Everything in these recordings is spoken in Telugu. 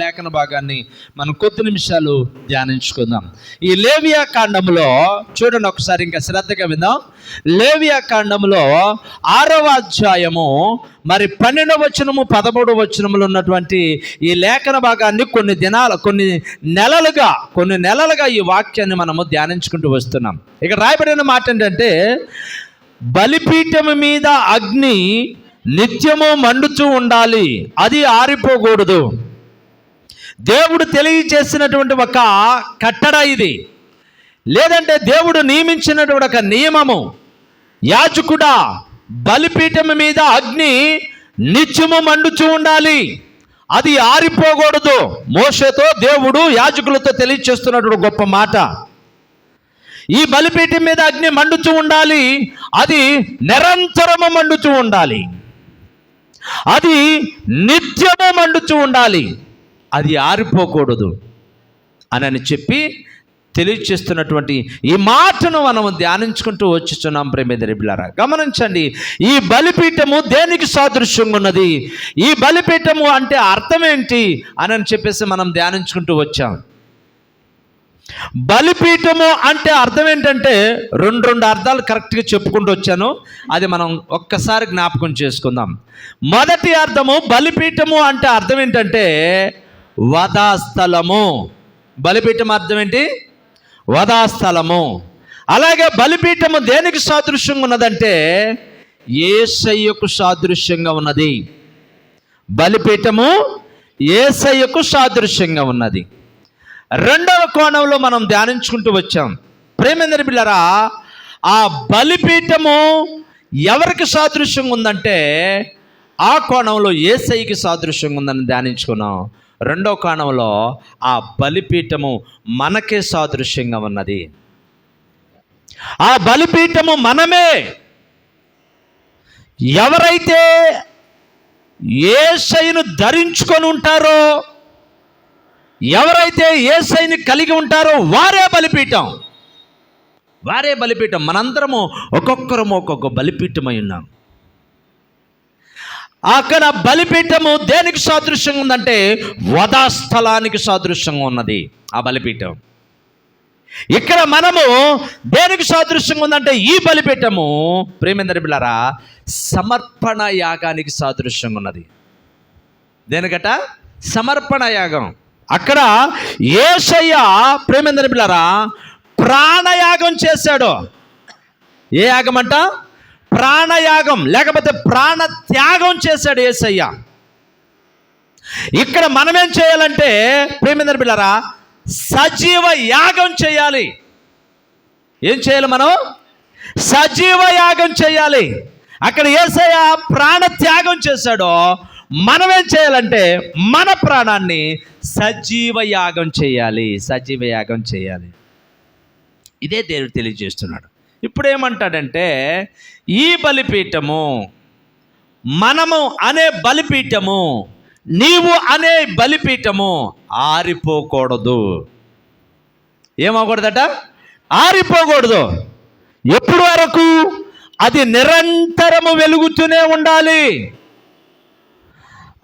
లేఖన భాగాన్ని మనం కొద్ది నిమిషాలు ధ్యానించుకుందాం. ఈ లేవియా కాండంలో చూడండి ఒకసారి ఇంకా శ్రద్ధగా విందాం. లేవియా కాండంలో ఆరవ అధ్యాయము మరి పన్నెండవ వచనము పదమూడవ వచనములు ఉన్నటువంటి ఈ లేఖన భాగాన్ని కొన్ని దినాలు కొన్ని నెలలుగా కొన్ని నెలలుగా ఈ వాక్యాన్ని మనము ధ్యానించుకుంటూ వస్తున్నాం. ఇక్కడ రాయబడిన మాట ఏంటంటే బలిపీఠం మీద అగ్ని నిత్యము మండుతూ ఉండాలి అది ఆరిపోకూడదు. దేవుడు తెలియచేసినటువంటి ఒక కట్టడ ఇది. లేదంటే దేవుడు నియమించినటువంటి ఒక నియమము. యాచకుడ బలిపీఠం మీద అగ్ని నిత్యము మండుచూ ఉండాలి. అది ఆరిపోకూడదు. మోషతో దేవుడు యాజకులతో తెలియచేస్తున్నటువంటి గొప్ప మాట. ఈ బలిపీఠం మీద అగ్ని మండుచూ ఉండాలి. అది నిరంతరము మండుచూ ఉండాలి. అది నిత్యము మండుచూ ఉండాలి. అది ఆరిపోకూడదు అని చెప్పి తెలియచేస్తున్నటువంటి ఈ మాటను మనము ధ్యానించుకుంటూ వచ్చుచున్నాం ప్రేమిదరిబిలారా గమనించండి ఈ బలిపీఠము దేనికి సాదృశ్యంగా ఉన్నది? ఈ బలిపీఠము అంటే అర్థం ఏంటి అని చెప్పేసి మనం ధ్యానించుకుంటూ వచ్చాం. బలిపీఠము అంటే అర్థం ఏంటంటే రెండు రెండు అర్థాలు కరెక్ట్గా చెప్పుకుంటూ వచ్చాను అది మనం ఒక్కసారి జ్ఞాపకం చేసుకుందాం. మొదటి అర్థము బలిపీఠము అంటే అర్థం ఏంటంటే వధాస్థలము. బలిపీఠం అర్థం ఏంటి? వధాస్థలము. అలాగే బలిపీఠము దేనికి సాదృశ్యంగా ఉన్నదంటే ఏసయ్యకు సాదృశ్యంగా ఉన్నది. బలిపీఠము ఏసయ్యకు సాదృశ్యంగా ఉన్నది. రెండవ కోణంలో మనం ధ్యానించుకుంటూ వచ్చాం. ప్రేమేంద్ర బిళ్ళరా ఆ బలిపీఠము ఎవరికి సాదృశ్యంగా ఉందంటే ఆ కోణంలో ఏసైకి సాదృశ్యంగా ఉందని ధ్యానించుకున్నాం. రెండో కోణంలో ఆ బలిపీఠము మనకే సాదృశ్యంగా ఉన్నది. ఆ బలిపీఠము మనమే. ఎవరైతే ఏసైను ధరించుకొని ఉంటారో ఎవరైతే ఏసైని కలిగి ఉంటారో వారే బలిపీఠం. వారే బలిపీఠం. మనందరము ఒక్కొక్కరము ఒక్కొక్క బలిపీఠమై ఉన్నాం. అక్కడ బలిపీఠము దేనికి సాదృశ్యంగా ఉందంటే వధాస్థలానికి సాదృశ్యంగా ఉన్నది ఆ బలిపీఠం. ఇక్కడ మనము దేనికి సాదృశ్యంగా ఉందంటే ఈ బలిపీఠము ప్రేమేంద్ర బిళ్ళారా సమర్పణ యాగానికి సాదృశ్యంగా ఉన్నది. దేనికట? సమర్పణ యాగం. అక్కడ ఏసయ్య ప్రేమేంద్ర బిళ్ళారా ప్రాణయాగం చేశాడు. ఏ యాగం అంట ప్రాణయాగం లేకపోతే ప్రాణ త్యాగం చేశాడు ఏసయ్య. ఇక్కడ మనమేం చేయాలంటే ప్రేమేంద్ర పిల్లరా సజీవ యాగం చేయాలి. ఏం చేయాలి మనం? సజీవ యాగం చేయాలి. అక్కడ ఏసయ్య ప్రాణ త్యాగం చేశాడో మనం ఏం చేయాలంటే మన ప్రాణాన్ని సజీవ యాగం చేయాలి సజీవ యాగం చేయాలి. ఇదే దేవుడు తెలియజేస్తున్నాడు. ఇప్పుడు ఏమంటాడంటే ఈ బలిపీఠము మనము అనే బలిపీఠము నీవు అనే బలిపీఠము ఆరిపోకూడదు. ఏమవకూడదట ఆరిపోకూడదు. ఎప్పుడు వరకు? అది నిరంతరము వెలుగుతూనే ఉండాలి.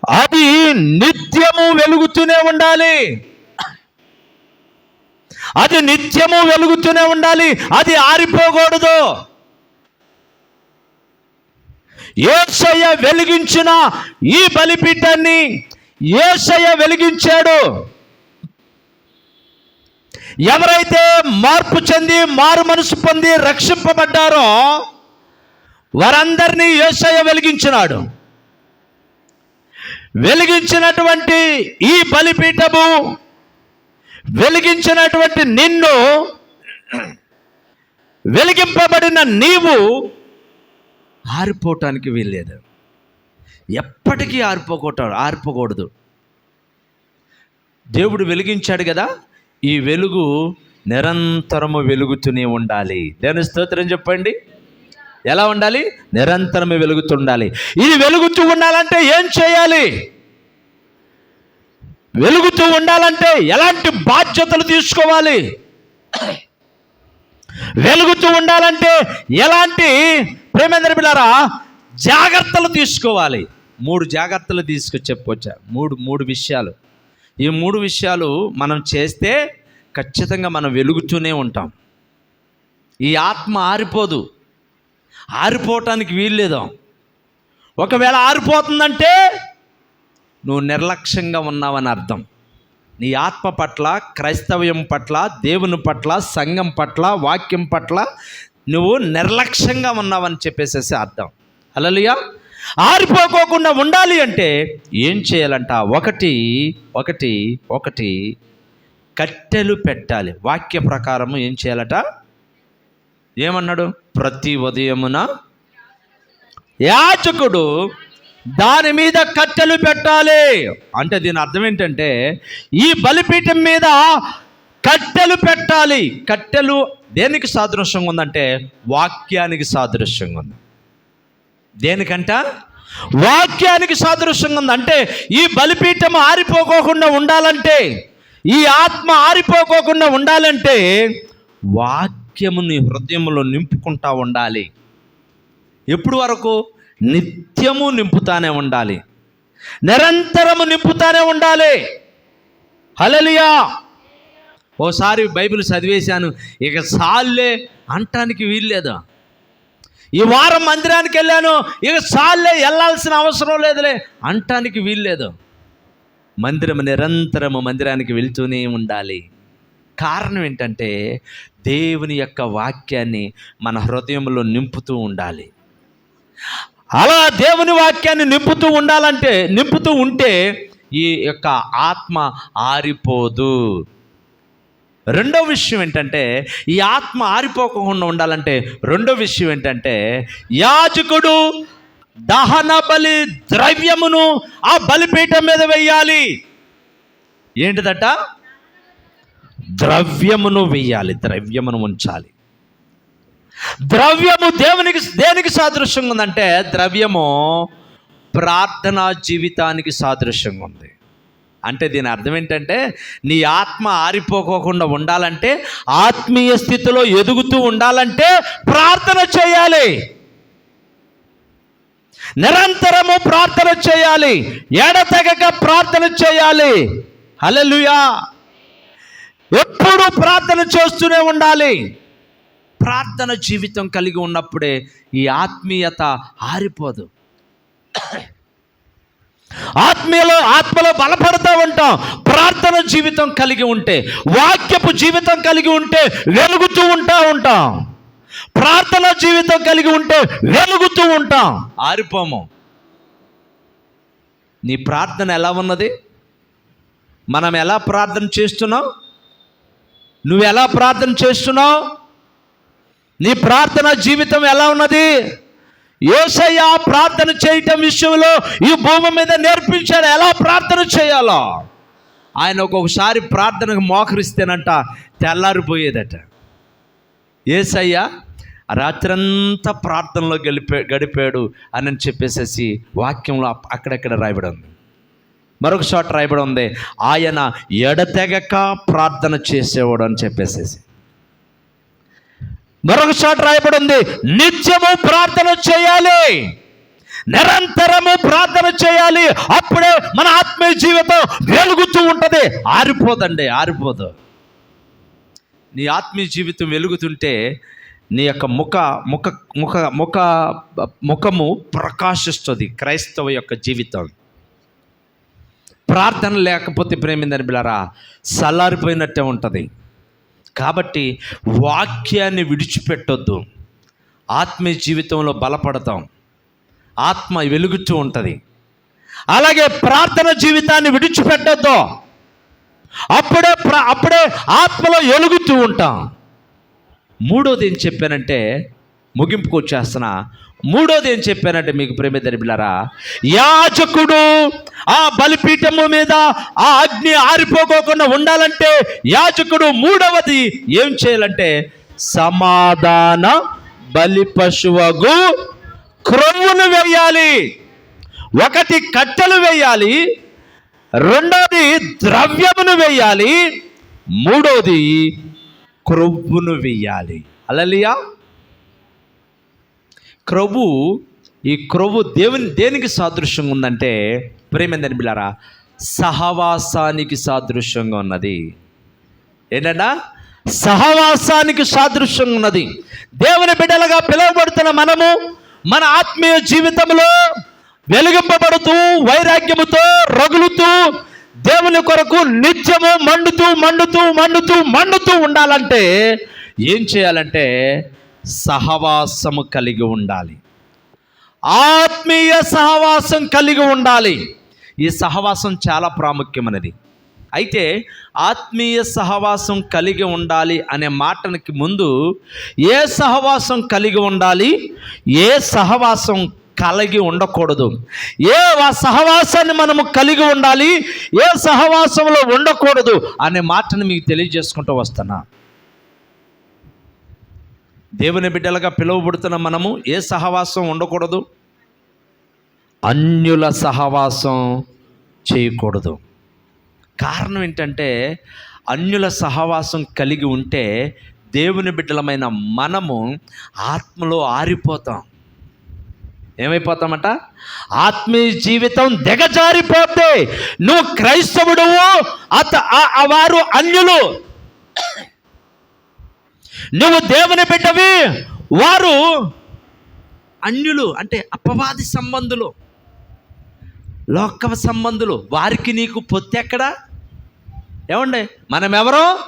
అది నిత్యము వెలుగుతూనే ఉండాలి. అది నిత్యము వెలుగుతూనే ఉండాలి. అది ఆరిపోకూడదు. ఏసయ్య వెలిగించిన ఈ బలిపీఠాన్ని ఏసయ్య వెలిగించాడు. ఎవరైతే మార్పు చెంది మారు మనసు పొంది రక్షింపబడ్డారో వారందరినీ ఏసయ్య వెలిగించినాడు. వెలిగించినటువంటి ఈ బలిపీఠము వెలిగించినటువంటి నిన్ను వెలిగింపబడిన నీవు ఆరిపోవటానికి వీల్లేదు. ఎప్పటికీ ఆరిపోకూడదు ఆరిపోకూడదు. దేవుడు వెలిగించాడు కదా ఈ వెలుగు నిరంతరము వెలుగుతూనే ఉండాలి. దేని స్తోత్రం చెప్పండి. ఎలా ఉండాలి? నిరంతరము వెలుగుతుండాలి. ఇది వెలుగుతూ ఉండాలంటే ఏం చేయాలి? వెలుగుతూ ఉండాలంటే ఎలాంటి బాధ్యతలు తీసుకోవాలి? వెలుగుతూ ఉండాలంటే ఎలాంటి ప్రేమేంద్ర బిళ్ళారా జాగ్రత్తలు తీసుకోవాలి. మూడు జాగ్రత్తలు తీసుకొచ్చి చెప్పొచ్చా? మూడు మూడు విషయాలు. ఈ మూడు విషయాలు మనం చేస్తే ఖచ్చితంగా మనం వెలుగుతూనే ఉంటాం. ఈ ఆత్మ ఆరిపోదు. ఆరిపోవటానికి వీల్లేదాం. ఒకవేళ ఆరిపోతుందంటే నువ్వు నిర్లక్ష్యంగా ఉన్నావని అర్థం. నీ ఆత్మ పట్ల క్రైస్తవ్యం పట్ల దేవుని పట్ల సంఘం పట్ల వాక్యం పట్ల నువ్వు నిర్లక్ష్యంగా ఉన్నావని చెప్పేసేసి అర్థం. అలలియా ఆరిపోకోకుండా ఉండాలి అంటే ఏం చేయాలంట? ఒకటి ఒకటి ఒకటి కట్టెలు పెట్టాలి. వాక్య ప్రకారము ఏం చేయాలట? ఏమన్నాడు? ప్రతి ఉదయమున యాచకుడు దాని మీద కట్టెలు పెట్టాలి. అంటే దీని అర్థం ఏంటంటే ఈ బలిపీఠం మీద కట్టెలు పెట్టాలి. కట్టెలు దేనికి సాదృశ్యంగా ఉందంటే వాక్యానికి సాదృశ్యంగా ఉంది. దేనికంట? వాక్యానికి సాదృశ్యంగా ఉంది. అంటే ఈ బలిపీఠం ఆరిపోకోకుండా ఉండాలంటే ఈ ఆత్మ ఆరిపోకోకుండా ఉండాలంటే వాక్యముని హృదయంలో నింపుకుంటా ఉండాలి. ఎప్పుడు వరకు? నిత్యము నింపుతానే ఉండాలి. నిరంతరము నింపుతానే ఉండాలి. హలలియా ఓసారి బైబిల్ చదివేశాను. ఇక సాల్లే అంటానికి వీల్లేదు ఈ వారం మందిరానికి వెళ్ళాను. ఇక సాల్లే వెళ్ళాల్సిన అవసరం లేదులే. అంటానికి వీల్లేదు మందిరం నిరంతరము మందిరానికి వెళ్తూనే ఉండాలి. కారణం ఏంటంటే దేవుని యొక్క వాక్యాన్ని మన హృదయంలో నింపుతూ ఉండాలి. అలా దేవుని వాక్యాన్ని నింపుతూ ఉండాలంటే నింపుతూ ఉంటే ఈ యొక్క ఆత్మ ఆరిపోదు. రెండో విషయం ఏంటంటే ఈ ఆత్మ ఆరిపోకుండా ఉండాలంటే రెండో విషయం ఏంటంటే యాజకుడు దహన బలి ద్రవ్యమును ఆ బలిపీఠం మీద వెయ్యాలి. ఏంటిదట? ద్రవ్యమును వెయ్యాలి ద్రవ్యమును ఉంచాలి. ద్రవ్యము దేవునికి దేనికి సాదృశ్యంగా ఉందంటే ద్రవ్యము ప్రార్థనా జీవితానికి సాదృశ్యంగా ఉంది. అంటే దీని అర్థం ఏంటంటే నీ ఆత్మ ఆరిపోకోకుండా ఉండాలంటే ఆత్మీయ స్థితిలో ఎదుగుతూ ఉండాలంటే ప్రార్థన చేయాలి. నిరంతరము ప్రార్థన చేయాలి. ఎడతెగక ప్రార్థన చేయాలి. హలలుయా ఎప్పుడు ప్రార్థన చేస్తూనే ఉండాలి. ప్రార్థన జీవితం కలిగి ఉన్నప్పుడే ఈ ఆత్మీయత ఆరిపోదు. ఆత్మీయలో ఆత్మలో బలపడుతూ ఉంటాం. ప్రార్థన జీవితం కలిగి ఉంటే వాక్యపు జీవితం కలిగి ఉంటే వెలుగుతూ ఉంటా ఉంటాం. ప్రార్థన జీవితం కలిగి ఉంటే వెలుగుతూ ఉంటాం. ఆరిపోము. నీ ప్రార్థన ఎలా ఉన్నది? మనం ఎలా ప్రార్థన చేస్తున్నావు నువ్వు ఎలా ప్రార్థన చేస్తున్నావు? నీ ప్రార్థన జీవితం ఎలా ఉన్నది? ఏసయ్య ప్రార్థన చేయటం విషయంలో ఈ భూమి మీద నేర్పించాడు ఎలా ప్రార్థన చేయాలో? ఆయన ఒక్కొక్కసారి ప్రార్థనకు మోకరిస్తేనంట తెల్లారిపోయేదట. ఏసయ్య రాత్రంతా ప్రార్థనలో గడిపే గడిపాడు అని చెప్పేసేసి వాక్యంలో అక్కడక్కడ రాయబడి ఉంది మరొక చోట రాయబడి ఉంది. ఆయన ఎడతెగక ప్రార్థన చేసేవాడు అని చెప్పేసేసి. మరొక చోట రాయబడి ఉంది నిత్యము ప్రార్థన చేయాలి. నిరంతరము ప్రార్థన చేయాలి. అప్పుడే మన ఆత్మీయ జీవితం వెలుగుతూ ఉంటుంది. ఆరిపోదండి ఆరిపోదు. నీ ఆత్మీయ జీవితం వెలుగుతుంటే నీ యొక్క ముఖ ముఖ ముఖ ముఖ ముఖము ప్రకాశిస్తుంది క్రైస్తవ యొక్క జీవితం. ప్రార్థన లేకపోతే ప్రేమిందని బిళ్ళరా? సల్లారిపోయినట్టే ఉంటుంది. కాబట్టి వాక్యాన్ని విడిచిపెట్టొద్దు. ఆత్మీయ జీవితంలో బలపడతాం. ఆత్మ వెలుగుతూ ఉంటుంది. అలాగే ప్రార్థన జీవితాన్ని విడిచిపెట్టొద్దు. అప్పుడే ప్ర- అప్పుడే ఆత్మలో ఎలుగుతూ ఉంటాం. మూడోది ఏం చెప్పానంటే ముగింపుకు వచ్చేస్తున్న మూడోది ఏం చెప్పానంటే మీకు ప్రేమిద్దరి బిళ్ళారా? యాజకుడు ఆ బలిపీఠము మీద ఆ అగ్ని ఆరిపోకోకుండా ఉండాలంటే యాజకుడు మూడవది ఏం చేయాలంటే సమాధాన బలి పశువగు క్రొవ్వును వేయాలి ఒకటి కట్టెలు వేయాలి రెండోది ద్రవ్యమును వేయాలి మూడోది క్రొవ్వును వేయాలి. అలలియా క్రొవ్వు ఈ క్రొవ్వు దేవుని దేనికి సాదృశ్యంగా ఉందంటే ప్రేమేందని బిళ్ళారా? సహవాసానికి సాదృశ్యంగా ఉన్నది. ఏంటన్నా సహవాసానికి సాదృశ్యంగా ఉన్నది. దేవుని బిడ్డలుగా పిలువబడుతున్న మనము మన ఆత్మీయ జీవితంలో వెలిగింపబడుతూ వైరాగ్యముతో రగులుతూ దేవుని కొరకు నిత్యము మండుతూ మండుతూ మండుతూ మండుతూ ఉండాలంటే ఏం చేయాలంటే సహవాసము కలిగి ఉండాలి. ఆత్మీయ సహవాసం కలిగి ఉండాలి. ఈ సహవాసం చాలా ప్రాముఖ్యమైనది. అయితే ఆత్మీయ సహవాసం కలిగి ఉండాలి అనే మాటనికి ముందు ఏ సహవాసం కలిగి ఉండాలి? ఏ సహవాసం కలిగి ఉండకూడదు. ఏ సహవాసాన్ని మనము కలిగి ఉండాలి? ఏ సహవాసంలో ఉండకూడదు అనే మాటను మీకు తెలియజేసుకుంటూ వస్తున్నా. దేవుని బిడ్డలుగా పిలువబడుతున్న మనము ఏ సహవాసం ఉండకూడదు? అన్యుల సహవాసం చేయకూడదు. కారణం ఏంటంటే అన్యుల సహవాసం కలిగి ఉంటే దేవుని బిడ్డలమైన మనము ఆత్మలో ఆరిపోతాం. ఏమైపోతామట? ఆత్మీయ జీవితం దిగజారిపోతే నువ్వు క్రైస్తవుడు అత ఆ వారు అన్యులు. నువ్వు దేవుని బిడ్డవి. వారు అన్యులు అంటే అపవాది సంబంధులు లోకవ సంబంధులు. వారికి నీకు పొత్తెక్కడా ఏమండి? మనం ఎవరు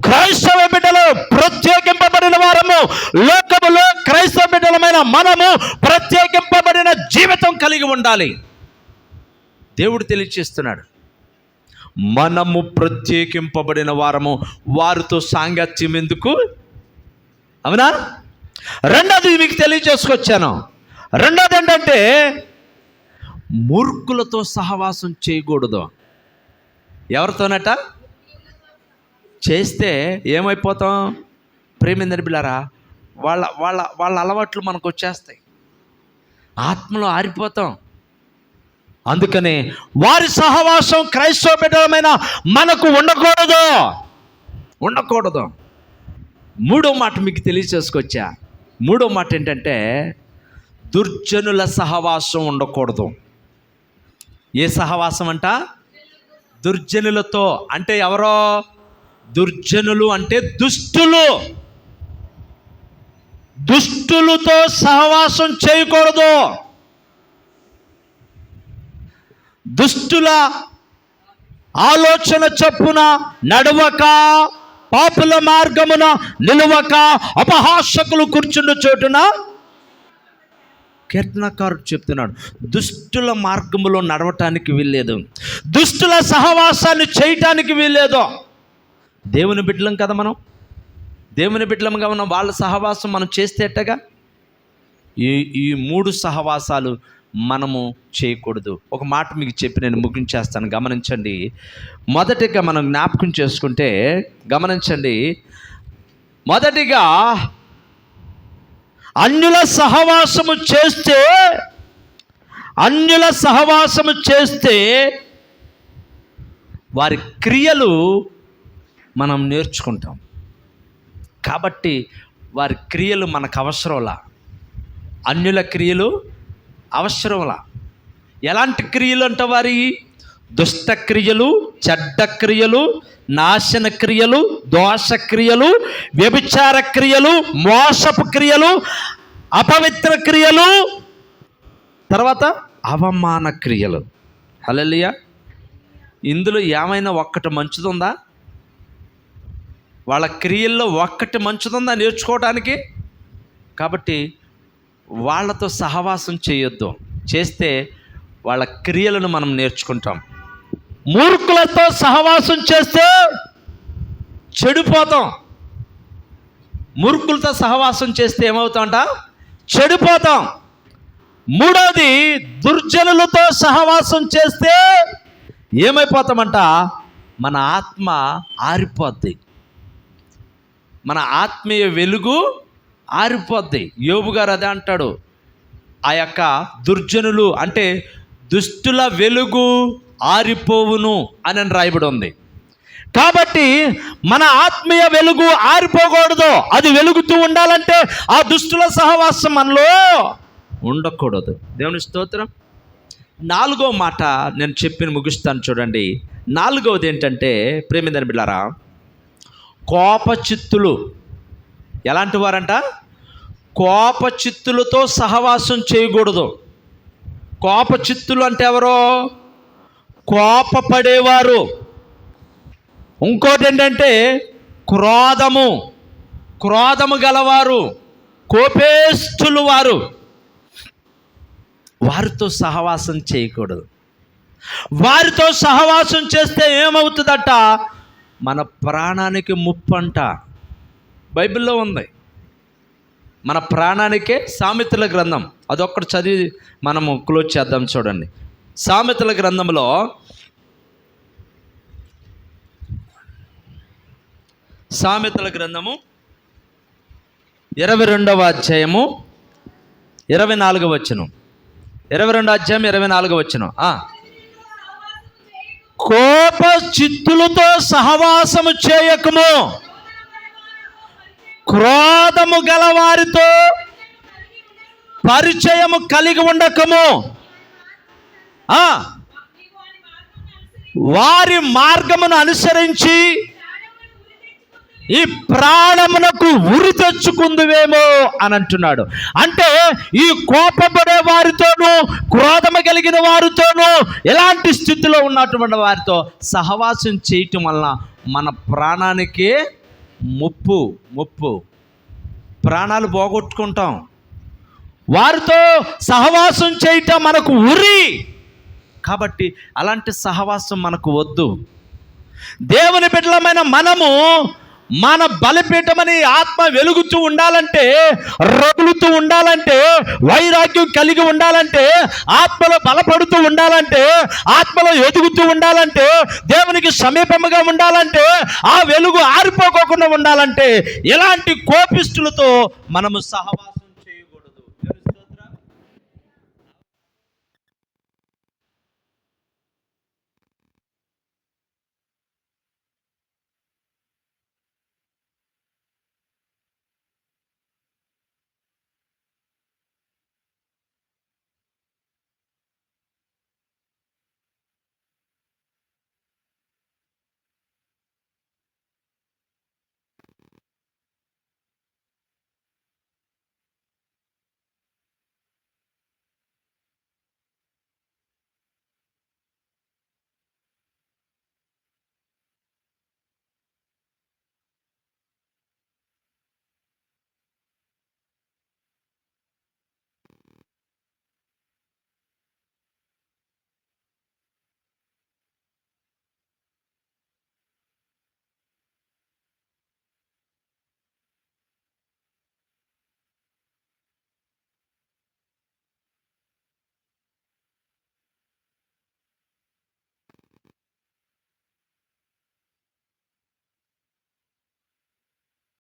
క్రైస్తవ బిడ్డలు ప్రత్యేకింపబడిన వారము. లోకములో క్రైస్తవ బిడ్డలమైన మనము ప్రత్యేకింపబడిన జీవితం కలిగి ఉండాలి. దేవుడు తెలియచేస్తున్నాడు. మనము ప్రత్యేకింపబడిన వారము. వారితో సాంగత్యం ఎందుకు? అవునా? రెండోది మీకు తెలియచేసుకొచ్చాను. రెండోది ఏంటంటే మూర్ఖులతో సహవాసం చేయకూడదు. ఎవరితోనట? చేస్తే ఏమైపోతాం? ప్రేమిందని బిళ్ళారా? వాళ్ళ వాళ్ళ వాళ్ళ అలవాట్లు మనకు వచ్చేస్తాయి. ఆత్మలో ఆరిపోతాం. అందుకని వారి సహవాసం క్రైస్తవ బిడ్డలమైన మనకు ఉండకూడదు. ఉండకూడదు. మూడో మాట మీకు తెలియచేసుకొచ్చా? మూడో మాట ఏంటంటే దుర్జనుల సహవాసం ఉండకూడదు. ఏ సహవాసం అంట? దుర్జనులతో అంటే ఎవరో? దుర్జనులు అంటే దుష్టులు. దుష్టులతో సహవాసం చేయకూడదు. దుష్టుల ఆలోచన చొప్పున నడవక పాపుల మార్గమున నిలువక అపహాసకులు కూర్చున్న చోటున కీర్తనకారుడు చెప్తున్నాడు దుష్టుల మార్గములో నడవటానికి వీల్లేదు. దుష్టుల సహవాసాన్ని చేయటానికి వీల్లేదు. దేవుని బిడ్డలం కదా మనం? దేవుని బిడ్డలంగా ఉన్న వాళ్ళ సహవాసం మనం చేస్తే ఎట్టగా? ఈ ఈ మూడు సహవాసాలు మనము చేయకూడదు. ఒక మాట మీకు చెప్పి నేను ముగించేస్తాను. గమనించండి. మొదటిగా మనం జ్ఞాపకం చేసుకుంటే గమనించండి. మొదటిగా అన్యుల సహవాసము చేస్తే అన్యుల సహవాసము చేస్తే వారి క్రియలు మనం నేర్చుకుంటాం. కాబట్టి వారి క్రియలు మనకు అవసరంలా. అన్యుల క్రియలు అవసరంలా ఎలాంటి క్రియలు అంట వారి? దుష్టక్రియలు చెడ్డక్రియలు చెడ్డ క్రియలు నాశన క్రియలు దోష క్రియలు వ్యభిచార క్రియలు మోసపు క్రియలు అపవిత్ర క్రియలు తర్వాత అవమాన క్రియలు. హలలియ ఇందులో ఏమైనా ఒక్కటి మంచిదుందా? వాళ్ళ క్రియల్లో ఒక్కటి మంచిదుందా నేర్చుకోవటానికి? కాబట్టి వాళ్ళతో సహవాసం చేయొద్దు. చేస్తే వాళ్ళ క్రియలను మనం నేర్చుకుంటాం. మూర్ఖులతో సహవాసం చేస్తే చెడిపోతాం. మూర్ఖులతో సహవాసం చేస్తే ఏమవుతామంట? చెడిపోతాం. మూడవది దుర్జనులతో సహవాసం చేస్తే ఏమైపోతామంట? మన ఆత్మ ఆరిపోద్ది. మన ఆత్మీయ వెలుగు ఆరిపోద్ది. యోబు గారు అదే అంటాడు. ఆ యొక్క దుర్జనులు అంటే దుష్టుల వెలుగు ఆరిపోవును అని రాయబడి ఉంది. కాబట్టి మన ఆత్మీయ వెలుగు ఆరిపోకూడదు. అది వెలుగుతూ ఉండాలంటే ఆ దుష్టుల సహవాసం మనలో ఉండకూడదు. దేవుని స్తోత్రం. నాలుగో మాట నేను చెప్పిన ముగిస్తాను చూడండి. నాలుగవది ఏంటంటే ప్రేమిందని బిళ్ళారా కోపచిత్తులు ఎలాంటి వారంట? కోపచిత్తులతో సహవాసం చేయకూడదు. కోపచిత్తులు అంటే ఎవరో? కోపపడేవారు. ఇంకోటి ఏంటంటే క్రోధము. క్రోధము గలవారు. కోపేస్తులు వారు. వారితో సహవాసం చేయకూడదు. వారితో సహవాసం చేస్తే ఏమవుతుందట? మన ప్రాణానికి ముప్పంట. బైబిల్లో ఉంది. మన ప్రాణానికే సామెతల గ్రంథం. అదొక్కటి చదివి మనము క్లోజ్ చేద్దాం చూడండి. సామెతల గ్రంథంలో సామెతల గ్రంథము ఇరవై రెండవ అధ్యాయము ఇరవై నాలుగవ వచ్చను ఇరవై రెండు అధ్యాయం ఇరవై నాలుగవ వచ్చను కోప చిత్తులతో సహవాసము చేయకము. క్రోధము గలవారితో పరిచయము కలిగి ఉండకము. వారి మార్గమును అనుసరించి ఈ ప్రాణమునకు ఉరి తెచ్చుకుందువేమో అని అంటున్నాడు. అంటే ఈ కోపపడే వారితోనూ క్రోధము కలిగిన వారితోనూ ఎలాంటి స్థితిలో ఉన్నటువంటి వారితో సహవాసం చేయటం వలన మన ప్రాణానికే ముప్పు ముప్పు. ప్రాణాలు పోగొట్టుకుంటాం. వారితో సహవాసం చేయటం మనకు ఉరి. కాబట్టి అలాంటి సహవాసం మనకు వద్దు. దేవుని బిడ్డలమైన మనము మన బలపీఠమని ఆత్మ వెలుగుతూ ఉండాలంటే రగులుతూ ఉండాలంటే వైరాగ్యం కలిగి ఉండాలంటే ఆత్మలో బలపడుతూ ఉండాలంటే ఆత్మలో ఎదుగుతూ ఉండాలంటే దేవునికి సమీపముగా ఉండాలంటే ఆ వెలుగు ఆరిపోకోకుండా ఉండాలంటే ఎలాంటి కోపిస్తులతో మనము సహవా